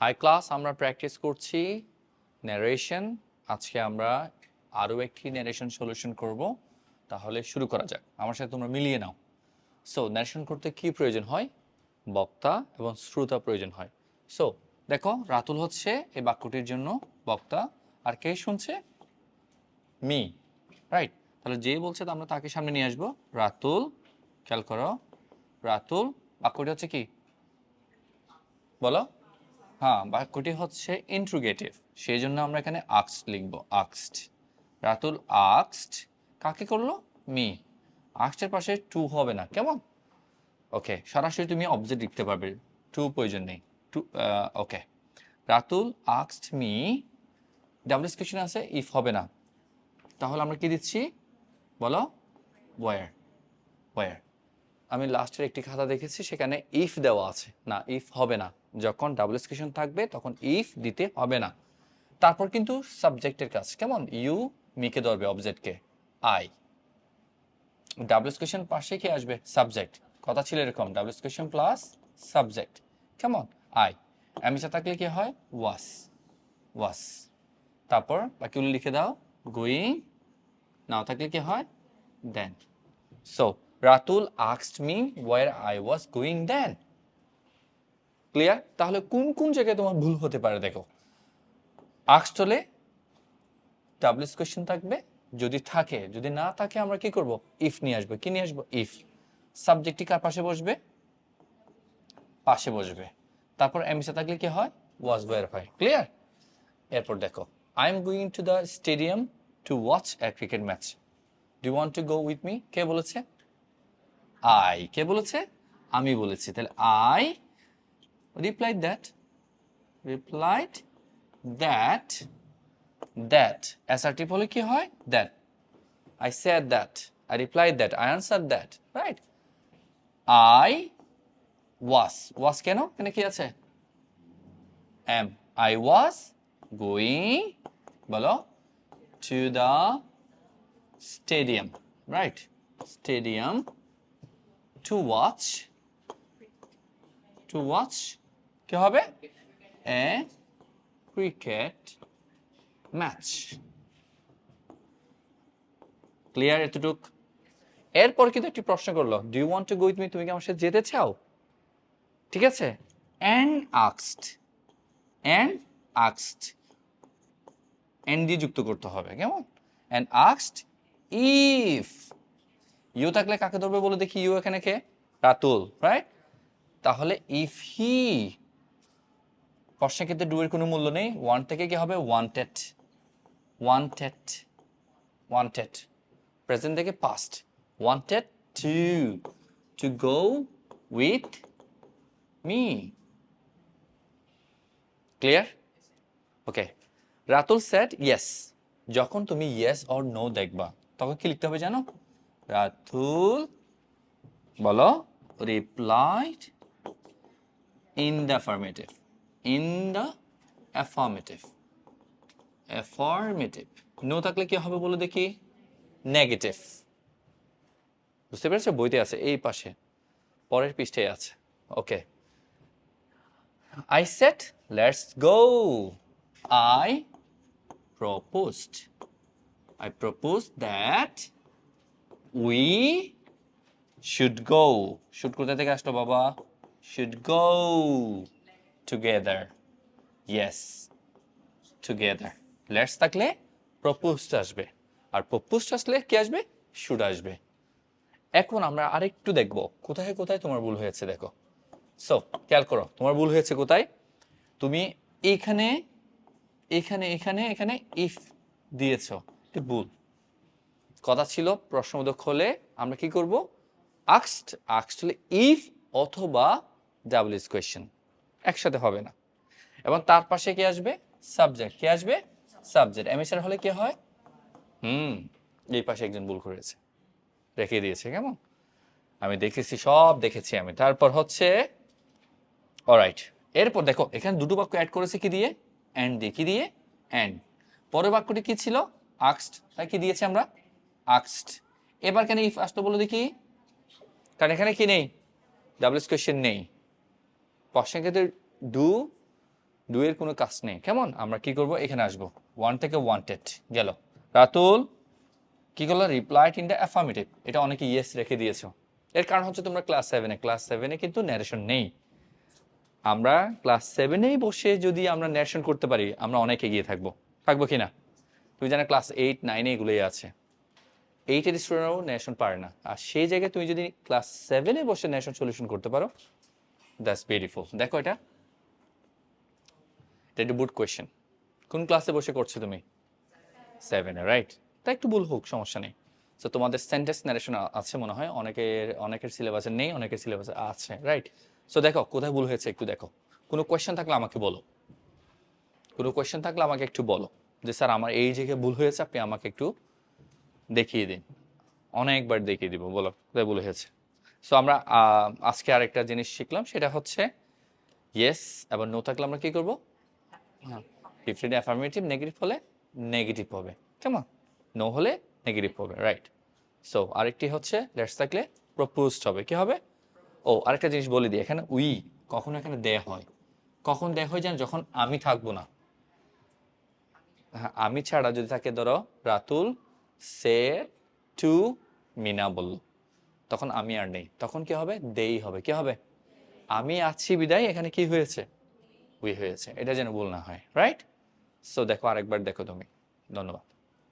High class আমরা practice করছি narration আজকে আমরা আরও একটি ন্যারেশন সলিউশন করব। তাহলে শুরু করা যাক। আমার সাথে তোমরা মিলিয়ে নাও। সো ন্যারেশন করতে কি প্রয়োজন হয়? বক্তা এবং শ্রোতা প্রয়োজন হয়। সো দেখো, রাতুল হচ্ছে এই বাক্যটির জন্য বক্তা। আর কে শুনছে? মি রাইট তাহলে যে বলছে তো আমরা তাকে সামনে নিয়ে আসব। রাতুল, খেয়াল করো। রাতুল, বাক্যটি হচ্ছে কি? বলো। হ্যাঁ বাক্যটি হচ্ছে ইন্ট্রুগেটিভ সেই জন্য আমরা এখানে আক্সড লিখব আক্সড রাতুল আক্সড কাকে করল? মি আক্সডের পাশে টু হবে না, কেমন? ওকে, সরাসরি তুমি অবজেক্ট লিখতে পারবে। টু প্রয়োজন নেই। To okay. রাতুল আক্সড মি ডাবল কোয়েশন আছে ইফ হবে না। তাহলে আমরা কি দিচ্ছি? বলো ওয়ার ওয়ার আমি লাস্টের একটি খাতা দেখেছি, সেখানে ইফ দেওয়া আছে। না ইফ হবে না। যখন ডাবল এক্সকেশন থাকবে, তখন ইফ দিতে হবে না। তারপর কিন্তু সাবজেক্টের কাজ। কেমন? ইউ মিকে ধরবে অবজেক্টকে আই ডাবল এক্সকেশন পাশে কি আসবে? সাবজেক্ট কথা ছিল এরকম ডাবল এক্সকেশন প্লাস সাবজেক্ট কেমন? আই অ্যামিসা থাকলে কি হয়? ওয়াস ওয়াস তারপর বাকিগুলো লিখে দাও। গোয়িং নাও থাকলে কি হয়? Then so Ratul আক্সড me where I was going then clear তাহলে কোন কোন জায়গায় তোমার ভুল হতে পারে দেখো। আক্সড হলে ডাবলিস কোয়েশ্চেন থাকবে, যদি থাকে, যদি না থাকে আমরা কি করব? ইফ নিয়ে আসব। কি নিয়ে আসব? ইফ সাবজেক্টটি কার পাশে বসবে? পাশে বসবে। তারপর এমসে থাকলে কি হয়? ওয়াজ হয় ক্লিয়ার এরপর দেখো I am going to the stadium to watch a cricket match do want to go with me কে বলেছে? আই কে বলেছে? আমি বলেছি। তাহলে I replied that replied that that assertive হলে কি হয়? That I said that I replied that I answer that right I was was কেন? এখানে কি আছে? এম আই ওয়াজ গোয়িং বলো to the stadium right stadium to watch to watch কি হবে? এ ক্রিকেট ম্যাচ ক্লিয়ার এতটুক? এরপর কিন্তু একটি প্রশ্ন করল do you want to go with me তুমি কি আমার সাথে যেতে চাও? ঠিক আছে? অ্যান্ড আক্সড অ্যান্ড আক্সড এন দিয়ে যুক্ত করতে হবে, কেমন? অ্যান্ড আক্সড ইফ ইউ থাকলে কাকে ধরবে বলে দেখি ইউ এখানে কে? রাতুল রাইট তাহলে ইফ হি প্রশ্নের ক্ষেত্রে ডু এর কোনো মূল্য নেই। ওয়ান থেকে কি হবে? ওয়ান্টেড ওয়ান্টেড ওয়ান্টেড প্রেজেন্ট থেকে past wanted to to go with me clear okay Ratul said yes যখন তুমি ইয়েস অর নো দেখবা, তখন কি লিখতে হবে জানো? রাতুল, বলো replied in the affirmative in the affirmative affirmative no থাকলে কি হবে বলে দেখি? নেগেটিভ বুঝতে পেরেছ? বইতে আছে এই পাশে। পরের পৃষ্ঠায় আছে। ওকে I said, let's go. I proposed. I proposed that we should go. Should কোথা থেকে আসলো বাবা? Should go. Together. Yes, together. Let's থাকলে proposed আসবে। আর proposed আসলে কি আসবে? Should আসবে। এখন আমরা আরেকটু দেখব। কোথায় কোথায় তোমার ভুল হয়েছে দেখো। সো খেয়াল করো তোমার ভুল হয়েছে কোথায়? তুমি এইখানে এখানে এখানে এখানে ইফ দিয়েছ। ভুল। কথা ছিল প্রশ্নবোধক হলে আমরা কি করব? আক্সড আক্সড হলে ইফ অথবা ডাবল ইজ কোয়েশ্চেন একসাথে হবে না। এবং তার পাশে কি আসবে? সাবজেক্ট কি আসবে? সাবজেক্ট এমএসআর হলে কি হয়? হুম, এই পাশে একজন ভুল করেছে। রেখে দিয়েছে, কেমন? আমি দেখেছি, সব দেখেছি আমি। তারপর হচ্ছে অলরাইট এরপর দেখো, এখানে দুটো বাক্য অ্যাড করেছে কি দিয়ে? অ্যান্ড দিয়ে। কি দিয়ে? অ্যান্ড পরের বাক্যটি কি ছিল? আক্সড তাই কি দিয়েছি আমরা? আক্সড এবার কেন ইফ আসতো বলে দেখি। কারণ এখানে কি নেই? ডাবল কোয়েশ্চেন নেই। প্রশ্নের ক্ষেত্রে ডু এর কোনো কাজ নেই। কেমন? আমরা কি করব? এখানে আসব। ওয়ান থেকে ওয়ান্টেড গেল। রাতুল, কি করল? রিপ্লাইড ইন দ্য অ্যাফার্মেটিভ এটা অনেকে ইয়েস রেখে দিয়েছ। এর কারণ হচ্ছে তোমরা ক্লাস সেভেনে ক্লাস সেভেনে কিন্তু ন্যারেশন নেই। আমরা ক্লাস সেভেনেই বসে যদি আমরা ন্যারেশন করতে পারি, আমরা অনেক এগিয়ে থাকব। থাকব কি না? তুমি জানো ক্লাস এইট নাইনে এগুলোই আছে। এইটের স্টুডেন্টরাও ন্যাশন পারে না। আর সেই জায়গায় তুমি যদি ক্লাস সেভেনে বসে ন্যাশন সলিউশন করতে পারো দ্যাটস বিউটিফুল দেখো এটা। এটা একটু বুট কোয়েশ্চেন কোন ক্লাসে বসে করছ তুমি? সেভেনে রাইট তা একটু ভুল হোক, সমস্যা নেই। সো তোমাদের সেন্টেন্স ন্যারেশন আছে মনে হয়। অনেকের অনেকের সিলেবাসে নেই, অনেকের সিলেবাসে আছে রাইট সো দেখো, কোথায় ভুল হয়েছে একটু দেখো। কোনো কোয়েশ্চেন থাকলে আমাকে বলো। কোনো কোয়েশ্চেন থাকলে আমাকে একটু বলো। যে স্যার, আমার এই জায়গায় ভুল হয়েছে, আপনি আমাকে একটু দেখিয়ে দিন। অনেকবার দেখিয়ে দিব, বলো। কোথায় ভুল হয়েছে? সো আমরা আজকে আরেকটা জিনিস শিখলাম, সেটা হচ্ছে ইয়েস এবার নো থাকলে আমরা কি করব? ডিফারেন্ট অ্যাফার্মেটিভ নেগেটিভ হলে নেগেটিভ হবে। কেমন? নো হলে নেগেটিভ হবে রাইট সো আরেকটি হচ্ছে লেটস থাকলে প্রপোজড হবে, কি হবে? ও, আরেকটা জিনিস বলে দিই, এখানে উই কখনো এখানে দেয়া হয়। কখন দেয়া হয় জানো যখন আমি থাকব না। হ্যাঁ আমি ছাড়া যদি থাকে ধরো, রাতুল, সে টু মিনা বলল তখন আমি আর নেই। তখন কি হবে? দেই হবে। কি হবে? আমি আছি বিদায়, এখানে কি হয়েছে? উই হয়েছে। এটা যেন ভুল না হয় রাইট সো দেখো আরেকবার দেখো তুমি। ধন্যবাদ।